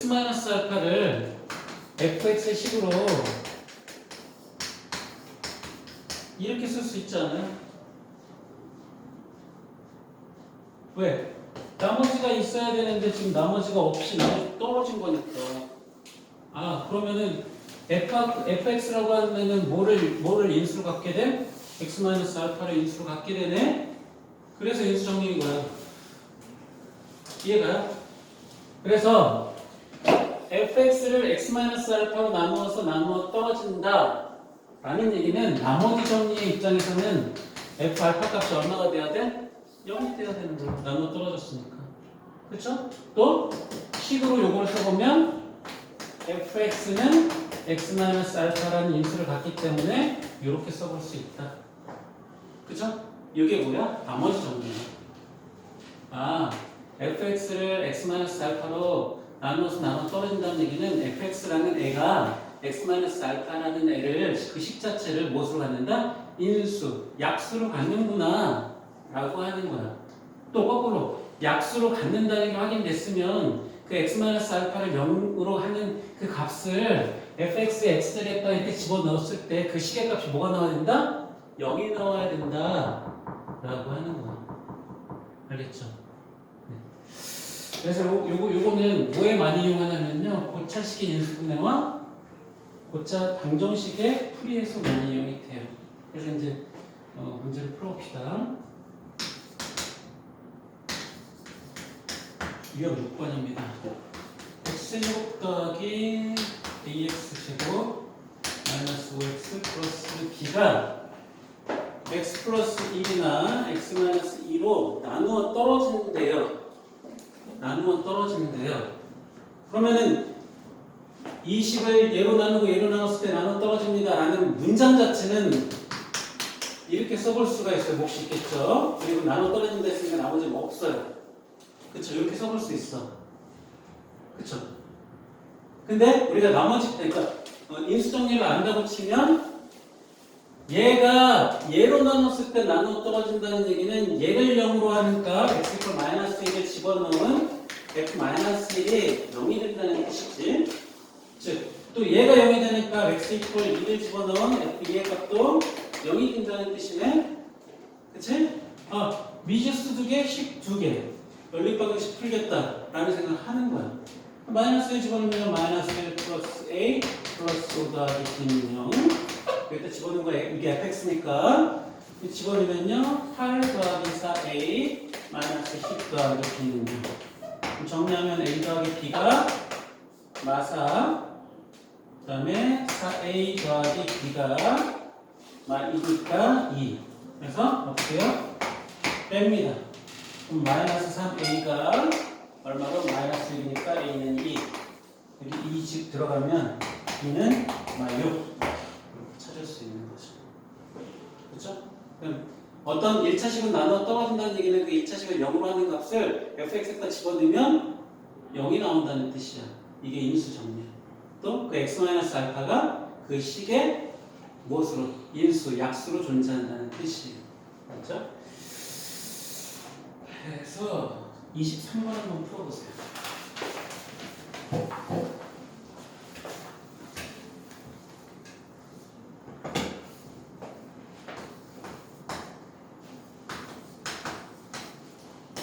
x 알파를 fx의 식으로 이렇게 쓸 수 있지 않아요? 왜? 나머지가 있어야 되는데 지금 나머지가 없이 나머지 떨어진 거니까. 아 그러면은 f, fx라고 하면은 뭐를 뭐를 인수로 갖게 돼? x 마이너스 알파를 인수로 갖게 되네. 그래서 인수 정리인 거야. 이해가요? 그래서 fx를 x 마이너스 알파로 나누어서 나누어 떨어진다. 라는 얘기는 나머지 정리의 입장에서는 f 알파 값이 얼마가 돼야 돼? 0이 돼야 되는 거야. 나누어 떨어졌으니까. 그쵸? 또 식으로 요걸 써보면 fx는 x 마이너스 알파라는 인수를 갖기 때문에 이렇게 써볼 수 있다. 그쵸? 이게 뭐야? 나머지 정리야. 아, fx를 x 마이너스 알파로 나누어서 나눠 떨어진다는 얘기는 fx라는 애가 x 알파라는 애를 그 식 자체를 무엇으로 갖는다? 인수, 약수로 갖는구나 라고 하는 거야. 또 거꾸로 약수로 갖는다는 게 확인됐으면 그 x 알파를 0으로 하는 그 값을 fx의 x제곱에다 이렇게 집어넣었을 때 그 식의 값이 뭐가 나와야 된다? 0이 나와야 된다 라고 하는 거야. 알겠죠? 그래서 요, 요거, 요거는 뭐에 많이 이용하냐면요. 고차식의 인수분해와 고차 방정식의 풀이에서 많이 이용이 돼요. 그래서 이제 어, 문제를 풀어봅시다. 유형 6번입니다. x제곱 더하기 ax제곱 마이너스 5x 플러스 b가 x 플러스 1이나 x 마이너스 2로 나누어 떨어지는데요. 나누면 떨어지는데요. 그러면은 이 식을 예로 나누고 예로 나눴을 때 나눠 떨어집니다. 라는 문장 자체는 이렇게 써볼 수가 있어요. 몫이 있겠죠. 그리고 나눠 떨어진다 했으니까 나머지는 없어요. 그쵸? 이렇게 써볼 수 있어. 그쵸? 근데 우리가 나머지, 그러니까 어, 인수 정리를 안다고 치면 얘가 얘로 나눴을 때 나눠 떨어진다는 얘기는 얘를 0으로 하니까 x 마이너스 1을 집어넣으면 f 마이너스 1이 0이 된다는 뜻이지. 즉, 또 얘가 0이 되니까 x 이퀄 2를 집어넣으면 f 2의 값도 0이 된다는 뜻이네. 그치? 아, 미지수 두 개, 식 두 개. 연립방정식 풀겠다. 라는 생각을 하는 거야. 마이너스 1 집어넣으면 마이너스 1 플러스 a 플러스 5 더하기 b는 0. 여기다 집어넣은 거 이게 fx니까. 집어넣으면요. 8 더하기 4a 마이너스 10 더하기 b는 0. 그럼 정리하면 a 더하기 b가 마사 그 다음에 4a 더하기 b가 마 2니까 2 그래서 어떻게 해요? 뺍니다. 그럼 마이너스 3a가 얼마로? 마이너스 1이니까 a는 2 여기 2집 들어가면 b는 마 6. 수 있는 거죠. 그렇죠? 그럼 어떤 1차식은 나눠 떨어진다는 얘기는 그 2차식을 0으로 하는 값을 fx에다 집어넣으면 0이 나온다는 뜻이야. 이게 인수 정리야. 또 그 x-알파가 그 식의 무엇으로? 인수, 약수로 존재한다는 뜻이에요. 그렇죠? 그래서 23번 한번 풀어보세요.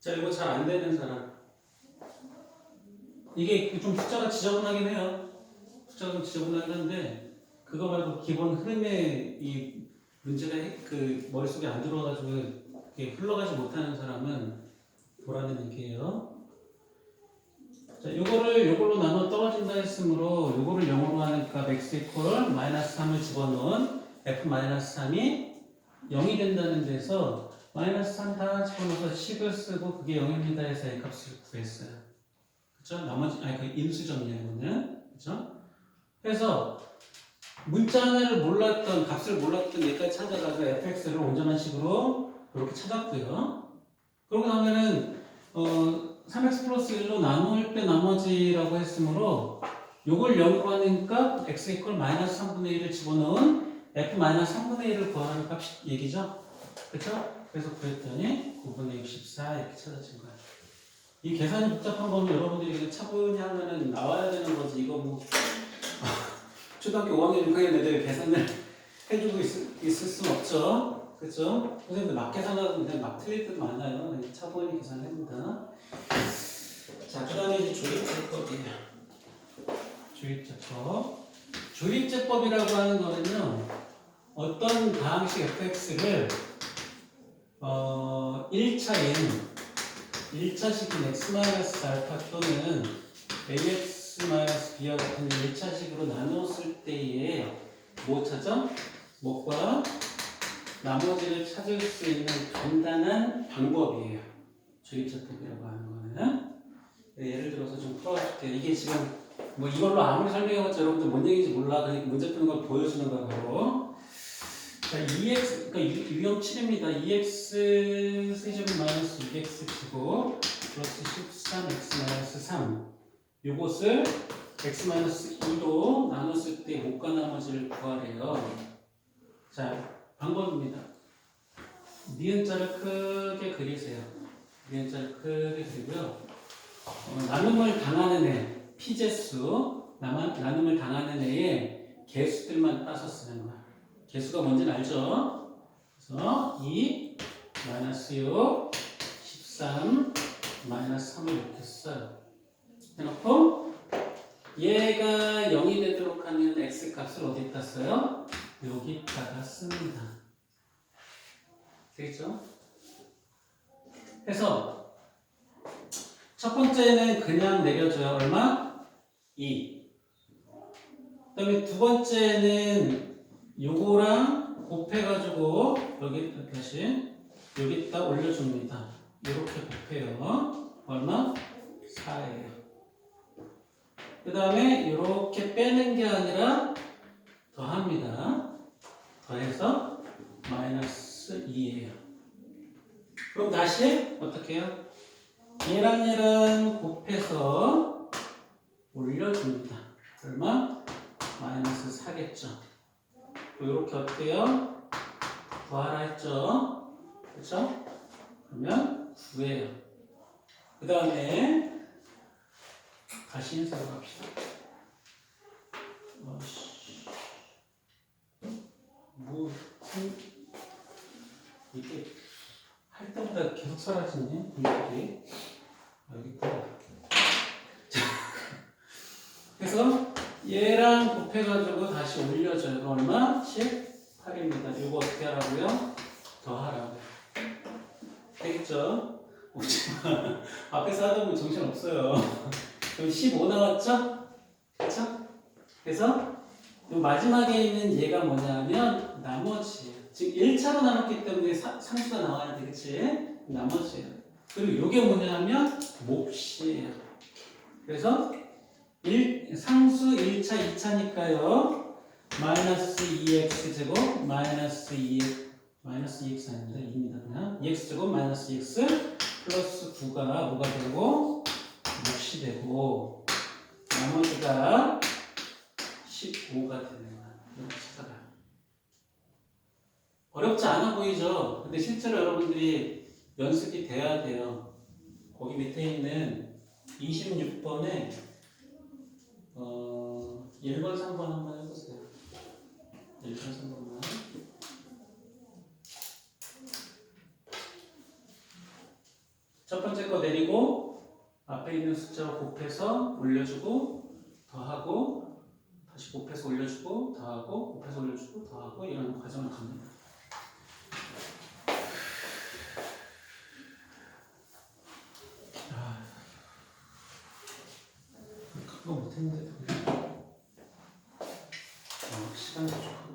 자, 이거 잘 안 되는 사람. 이게 좀 숫자가 지저분하긴 해요. 숫자가 좀 지저분하긴 한데, 그거 말고 기본 흐름에 이 문제가 해- 그 머릿속에 안 들어와가지고 이게 흘러가지 못하는 사람은 보라는 얘기예요. 자, 요거를 요걸로 나눠 떨어진다 했으므로 요거를 0으로 하니까 x 이퀄 마이너스 3을 집어넣은 f 마이너스 3이 0이 된다는 데서 마이너스 3 다 집어넣어서 식을 쓰고 그게 0입니다 해서 이 값을 구했어요. 그쵸? 나머지, 아니, 그 인수점이에요, 이거는. 그쵸? 그래서 문자 하나를 몰랐던, 값을 몰랐던 얘까지 찾아가서 fx를 온전한 식으로 이렇게 찾았고요. 그러고 나면은, 어, 3x 플러스 1로 나눌 때 나머지라고 했으므로 요걸 0으로 하니까 x 이퀄 마이너스 3분의 1을 집어넣은 f 마이너스 3분의 1을 구하는 값 얘기죠? 그쵸? 그래서 구했더니 9분의 64 이렇게 찾아진 거야. 이 계산이 복잡한 거는 여러분들이 차분히 하면은 나와야 되는 거지. 이거 뭐 초등학교 5학년, 6학년 애들 계산을 해주고 있을, 있을 순 없죠. 그쵸? 선생님들 막 계산하면 그냥 막 틀릴 때도 많아요. 차분히 계산합니다. 자, 그 다음에 이제 조립제법이에요. 조립제법. 조립제법이라고 하는 거는요, 어떤 다항식 fx를 어, 1차인 1차식인 x 알파 또는 ax b와 같은 1차식으로 나눴을 때에 뭐 찾아? 뭐과 나머지를 찾을 수 있는 간단한 방법이에요. 조립제법이라고 하는 거는 네, 예를 들어서 좀 풀어줄게요. 이게 지금 뭐 이걸로 아무리 설명해봤자 여러분들 뭔 얘기인지 몰라. 그러니까 문제 푸는 걸 보여주는 바로. 자, 2x, 그러니까 유- 유형 7입니다. 2x 세제곱 마이너스 6x치고 플러스 13x 마이너스 3. 요것을 x 마이너스 2로 나눴을 때 못과 나머지를 구하래요. 자, 방법입니다. 니은자를 크게 그리세요. 니은자를 크게 그리고요. 어, 나눔을 당하는 애, 피제수, 나만, 나눔을 당하는 애의 개수들만 따서 쓰는 거야. 개수가 뭔지는 알죠? 그래서 2 마이너스 6 13 마이너스 3을 이렇게 써요. 해놓고 얘가 0이 되도록 하는 x 값을 어디다 써요? 여기다가 씁니다. 되겠죠? 그래서 첫 번째는 그냥 내려줘요. 얼마? 2. 그 다음에 두 번째는 요거랑 곱해가지고 여기 다시 여기다 올려줍니다. 이렇게 곱해요. 얼마? 4예요. 그 다음에 이렇게 빼는 게 아니라 더합니다. 더해서 마이너스 2예요. 그럼 다시 어떻게 해요? 얘랑 얘랑 곱해서 올려줍니다. 얼마? 마이너스 4겠죠. 이렇게 어때요? 구하라 했죠? 그렇죠? 그러면 9예요. 그 다음에 다시 인사로 갑시다. 생- 이게 할 때보다 계속 사라지네 분들이 여기 있다. 자, 그래서 얘랑 곱해가지고 다시 올려줘요. 그럼 얼마? 18입니다. 이거 어떻게 하라고요? 더하라고요. 되겠죠? 오지마. 앞에서 하다 보면 정신 없어요. 그럼 15 나왔죠? 그쵸? 그래서 이 마지막에 있는 얘가 뭐냐면 나머지예요. 지금 1차로 나눴기 때문에 사- 상수가 나와야 되겠지? 나머지예요. 그리고 이게 뭐냐면 몫이에요. 그래서 1, 상수 1차, 2차니까요. 마이너스 2x 제곱 마이너스 2x 마이너스 2x 아닙니다. 2입니다. 그냥 2x 제곱 마이너스 2x 플러스 9가 뭐가 되고 6이 되고 나머지가 15가 되는 거야. 이렇게 찾아가요. 어렵지 않아 보이죠? 근데 실제로 여러분들이 연습이 돼야 돼요. 거기 밑에 있는 26번에 어, 1번, 3번 한번 해보세요. 1번, 3번만. 첫 번째 거 내리고 앞에 있는 숫자와 곱해서 올려주고 더하고 다시 곱해서 올려주고 더하고 곱해서 올려주고 더하고 이런 과정을 갑니다. 아, 그거 못했는데 어, 시간이 조금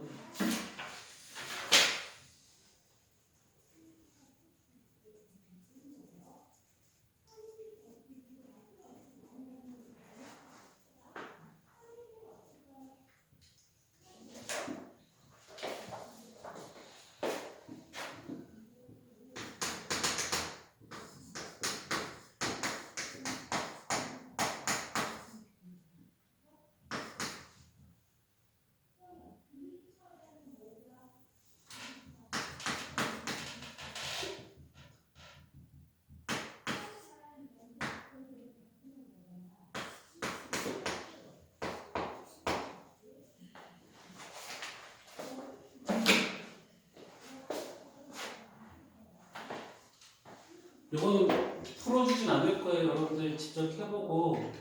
이거는 풀어주진 않을 거예요. 여러분들 직접 해보고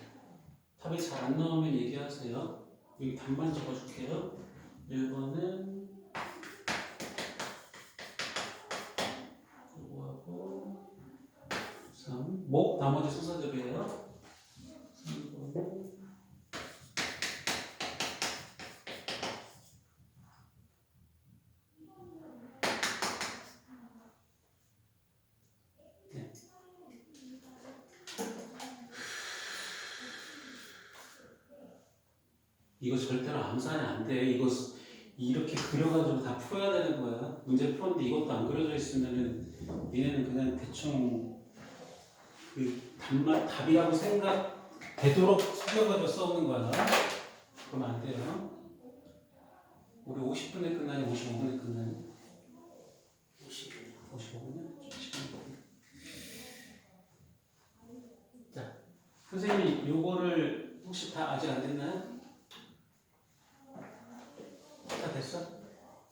답이 잘 안 나오면 얘기하세요. 여기 반만 적어줄게요. 1번은 이거하고 3, 목 나머지 순서대로예요. 3번은 이거 절대로 암산이 안 돼. 이거 스- 이렇게 그려가지고 다 풀어야 되는 거야. 문제 풀었는데 이것도 안 그려져 있으면은 얘네는 그냥 대충 그 답만 답이라고 생각 되도록 숙여가지고 써오는 거야. 그러면 안 돼요. 우리 50분에 끝나니 55분에 끝나니? 55분이야? 자, 선생님이 요거를 혹시 다 아직 안 됐나요? 다 됐어?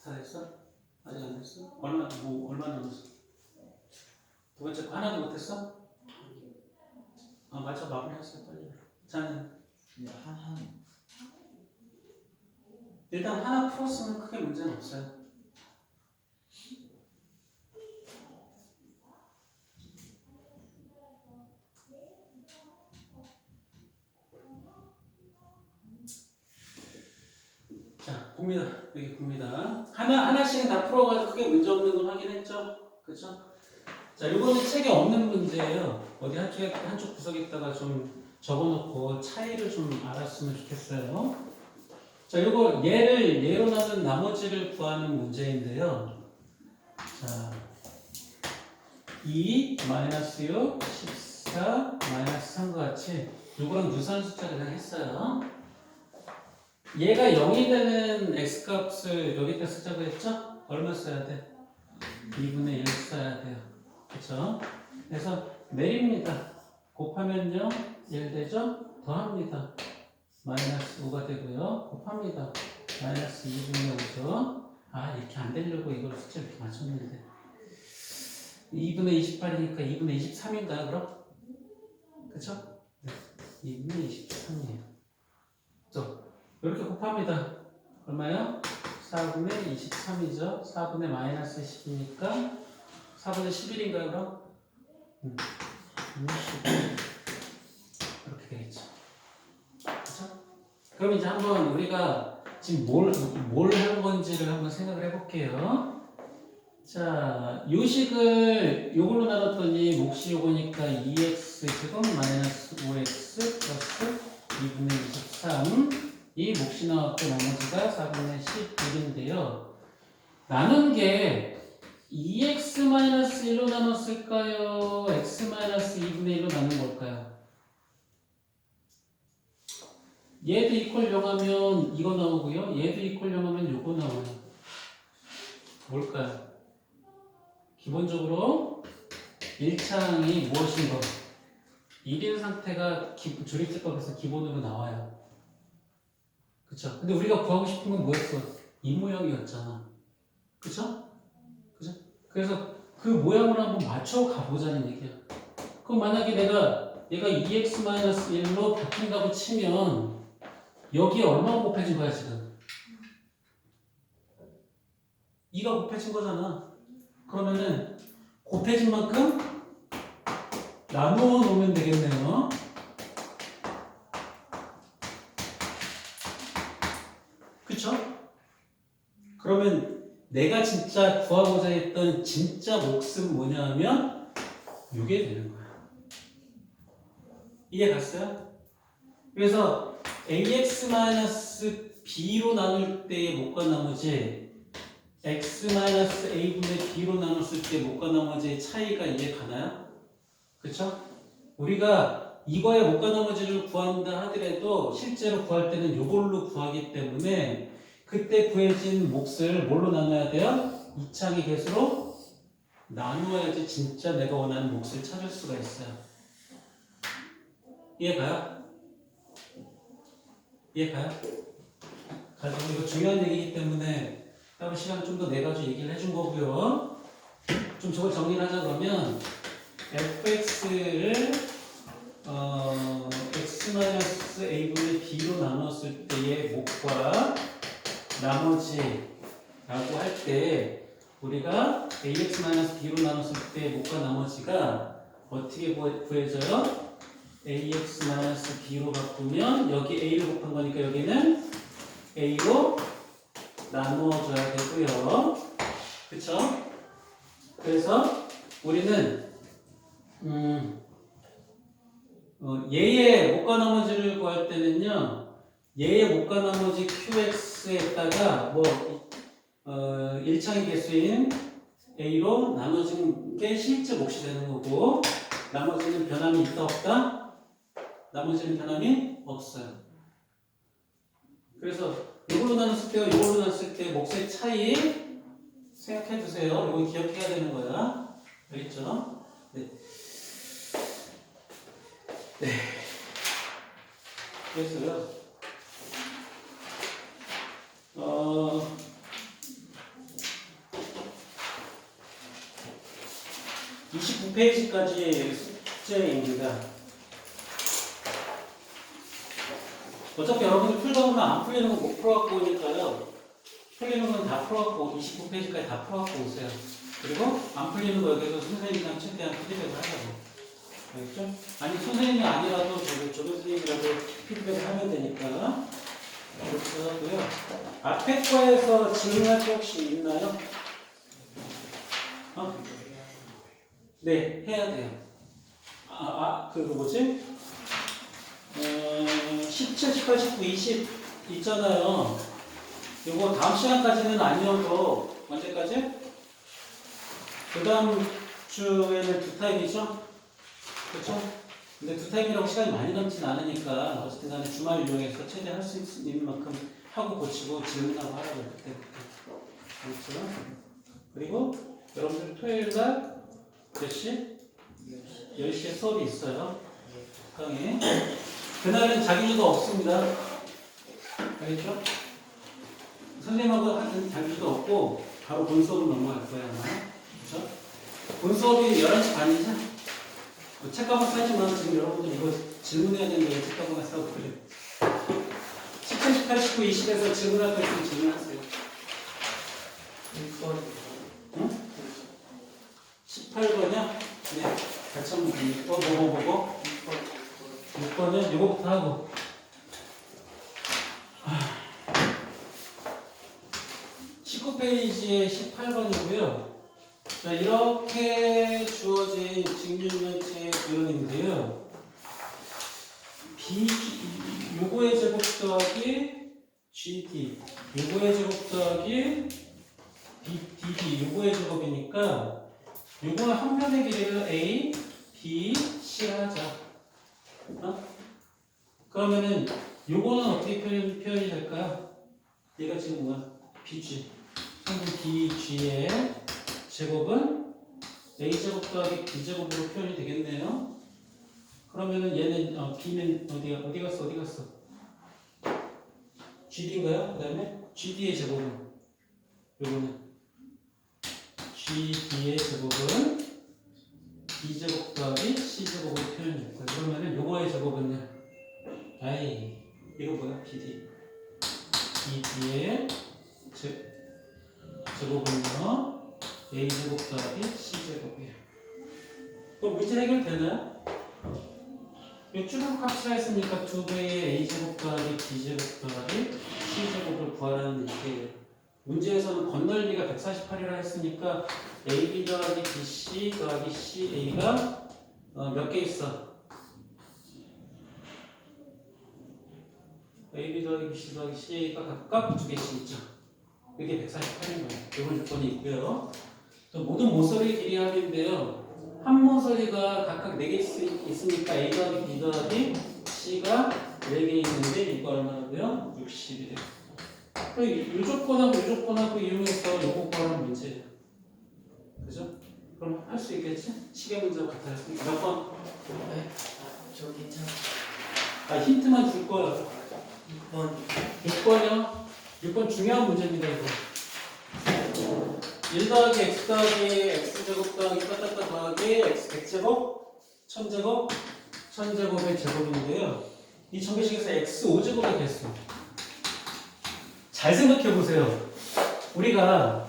다 됐어? 아직 안 됐어? 얼마 뭐 얼마 남았어? 두 번째 거 하나도 못했어? 아 맞아 마무리했어 빨리. 자는 한, 한, 일단 하나 풀었으면 크게 문제는 없어요. 자, 봅니다. 여기 봅니다. 하나 하나씩 다 풀어가지고 크게 문제 없는 건 확인했죠? 그렇죠? 자, 이거는 책에 없는 문제예요. 어디 한쪽에 한쪽 구석에다가 좀 적어놓고 차이를 좀 알았으면 좋겠어요. 자, 이거 얘를 예로 나눈 나머지를 구하는 문제인데요. 자, 2 마이너스 6, 14 마이너스 3과 같이 이거랑 유사한 숫자 그냥 했어요. 얘가 0이 되는 x 값을 여기다 쓰자고 했죠? 얼마 써야 돼? 2분의 1 써야 돼요. 그렇죠? 그래서 내립니다. 곱하면요 1 되죠? 더합니다. 마이너스 5가 되고요. 곱합니다. 마이너스 2분의 5죠. 아 이렇게 안 되려고 이걸 숫자 이렇게 맞췄는데 2분의 28이니까 2분의 23인가요 그럼? 그쵸? 네. 2분의 23이에요. 또 이렇게 곱합니다. 얼마요? 4분의 23이죠. 4분의 마이너스 10이니까 4분의 11인가요 그럼? 음. 11. 이렇게 되겠죠. 그쵸? 그럼 이제 한번 우리가 지금 뭘, 뭘한 건지를 한번 생각을 해볼게요. 자, 요식을 요걸로 나눴더니 몫이 요거니까 2x 제곱 마이너스 5x 플러스 2분의 23. 이 몫이 나왔고 나머지가 4분의 11인데요. 나눈 게 2x-1로 나눴을까요? x-2분의 1로 나눈 걸까요? 얘도 이퀄 0하면 이거 나오고요. 얘도 이퀄 0하면 요거 나와요. 뭘까요? 기본적으로 1창이 무엇인가? 1인 상태가 기, 조립제법에서 기본으로 나와요. 그쵸? 근데 우리가 구하고 싶은 건 뭐였어? 이 모양이었잖아. 그쵸? 그죠? 그래서 그 모양을 한번 맞춰 가보자는 얘기야. 그럼 만약에 내가 얘가 2x-1로 바뀐다고 치면 여기에 얼마가 곱해진 거야 지금? 2가 곱해진 거잖아. 그러면은 곱해진 만큼 나누어 놓으면 되겠네요. 그쵸? 그러면 내가 진짜 구하고자 했던 진짜 몫은 뭐냐면 이게 되는 거야. 이해 갔어요? 그래서 ax-b로 나눌 때의 못과 나머지 x-a분의 b로 나눴을 때 못과 나머지의 차이가 이해 가나요? 그쵸? 우리가 이거의 못과 나머지를 구한다 하더라도 실제로 구할 때는 이걸로 구하기 때문에 그때 구해진 몫을 뭘로 나눠야 돼요? 이창의 개수로 나누어야지 진짜 내가 원하는 몫을 찾을 수가 있어요. 이해 가요? 이해 가요? 가죠. 이거 중요한 얘기이기 때문에 따로 시간 좀 더 내가지고 얘기를 해준 거고요. 좀 저걸 정리를 하자 그러면 fx를 어, x-a분의 b로 나눴을 때의 목과 나머지 라고 할 때 우리가 ax-b로 나눴을 때 목과 나머지가 어떻게 구- 구해져요? ax-b로 바꾸면 여기 a를 곱한 거니까 여기는 a로 나누어줘야 되고요. 그쵸? 그래서 우리는 음, 어, 얘의 목과 나머지를 구할 때는요. 얘의 목과 나머지 qx 에다가 뭐 어, 1창의 개수인 a로 나눠진 게 실제 몫이 되는 거고 나머지는 변함이 있다 없다? 나머지는 변함이 없어요. 그래서 이걸로 나눴을 때와 이걸로 나눴을 때 몫의 차이 생각해 두세요. 이거 기억해야 되는 거야. 알겠죠? 네. 네. 그래서요. 어, (29) 페이지까지 숙제입니다. 어차피 여러분들 풀다 보면 안 풀리는 거못 풀어갖고 오니까요. 풀리는 건 다 풀어갖고 29페이지까지 다 풀어갖고 오세요. 그리고 안 풀리는 거 여기서 선생님이랑 최대한 피드백을 하자고. 알겠죠? 아니 선생님이 아니라도 저기 조교 선생님이라도 피드백을 하면 되니까 그렇게 하고요. 앞에 거에서 질문할 게 혹시 있나요? 어? 네, 해야 돼요. 아, 아, 그, 그 뭐지? 어, 17, 18, 19, 20 있잖아요. 이거 다음 시간까지는 아니어도 언제까지? 그 다음 주에는 두 타입이죠? 그렇죠? 근데 두 타입이라고 시간이 많이 남진 않으니까 어쨌든 간에 주말 이용해서 최대한 할수 있는 만큼 하고 고치고 질문하고 하라고 그때 그렇죠? 그리고 여러분들 토요일 날 몇 시? 10시에 수업이 있어요 강의 그날은 자기주도 없습니다 알겠죠? 선생님하고 하는 자기주도 없고 바로 본 수업으로 넘어갈 거예요 아마 그렇죠? 본 수업이 11시 반이죠? 뭐 책가방 싸지만 지금 여러분들 이거 질문해야 되는데 왜 책가방 싸고 그래 17, 18, 19, 20에서 질문할 거 있으면 질문하세요 18번이요? 네. 같이 한번 보 6번 보고 보고. 6번은 이거부터 하고. 하... 19페이지에 18번이고요. 자, 이렇게 주어진 직육면체의 그림인데요. 비, 요거의 제곱 더하기 GD. 요거의 제곱 더하기 BDD 요거의 제곱이니까 요거는 한 편의 길이를 A, B, C라 하자 어? 그러면은 요거는 어떻게 표현, 표현이 될까요? 얘가 지금 뭐야? BG BG의 제곱은 A제곱 더하기 B제곱으로 표현이 되겠네요 그러면은 얘는 어, B는 어디가 어디 갔어 어디 갔어? GD인가요? 그 다음에 GD의 제곱은 요거는 GD의 제곱은 B제곱 더하기 C제곱으로 표현됐고 그러면은 요거의 제곱은요? 아이 이거 뭐야? BD BD의 제, 제곱은요? A제곱 더하기 C제곱이에요 그럼 문제 해결되나요? 이 쭈룩 합치라 했으니까 두 배의 a제곱 더하기 b제곱 더하기 c제곱을 구하라는 얘기예요. 문제에서는 건널비가 148이라 했으니까 ab 더하기 bc 더하기 ca가 어, 몇 개 있어? ab 더하기 bc 더하기 ca가 각각 두 개씩 있죠. 그게 148인 거예요. 이런 조건이 있고요. 또 모든 모서리 길이 합인데요. 한 모서리가 각각 4개 있으니까 A 더하기 B 더하기 C가 4개 있는데 이거 얼마고요? 60이래요. 이 조건하고 이 조건하고 이용해서 요거 구하는 문제예요. 그죠? 그럼 할 수 있겠지? 시계 문제와 같아요. 몇 번? 네. 아, 저 괜찮아. 아 힌트만 줄 거야. 6번. 6번이요? 6번 중요한 문제입니다 이거. 1 더하기 x 더하기 x제곱 더하기 따따따 더하기 x 100제곱 1000제곱 1000제곱의 제곱인데요 이 전개식에서 x 5제곱의 개수 잘 생각해 보세요 우리가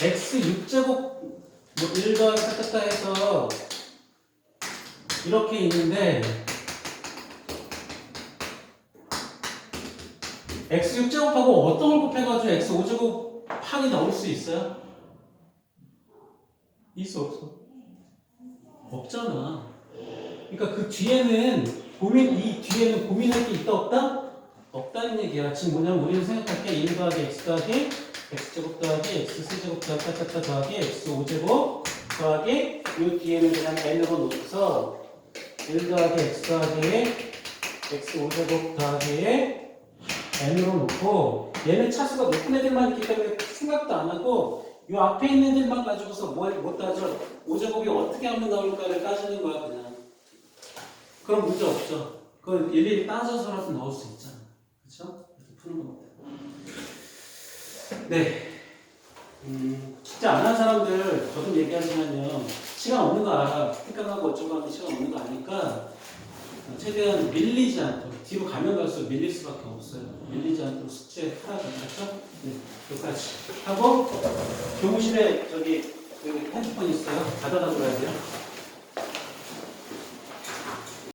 x 6제곱 뭐1 더하기 따따따 해서 이렇게 있는데 x 6제곱하고 어떤 걸 곱해가지고 x 5제곱 합이 나올 수 있어요? 있어 없어? 없잖아. 그러니까 그 뒤에는 고민 이 뒤에는 고민할 게 있다 없다? 없다는 얘기야. 지금 뭐냐면 우리는 생각할 게1 더하기 x 더하기 x 제곱 더하기 x 세제곱 더하기 따따따 더하기 x 5제곱 더하기 이 뒤에는 그냥 n으로 놓고서 1 더하기 x 더하기 x 5제곱 더하기 n으로 놓고 얘는 차수가 높은 애들만 있기 때문에 생각도 안 하고 이 앞에 있는 애들만 가지고서 뭐, 못 따져? 5제곱이 어떻게 하면 나올까를 따지는 거야 그냥. 그럼 문제 없죠. 그건 일일이 따져서라도 넣을 수 있잖아 이렇게 푸는 겁니다 네 음, 숙제 안한 사람들 저도 얘기하지만요 시간 없는 거 알아 특강하고 어쩌고 하면 시간 없는 거 아니까 최대한 밀리지 않도록 뒤로 가면 갈수록 밀릴 수밖에 없어요. 밀리지 않도록 숙제 더 했죠? 네, 여기까지 하고 교무실에 저기 여기 핸드폰 있어요. 닫아놔 줘야 돼요.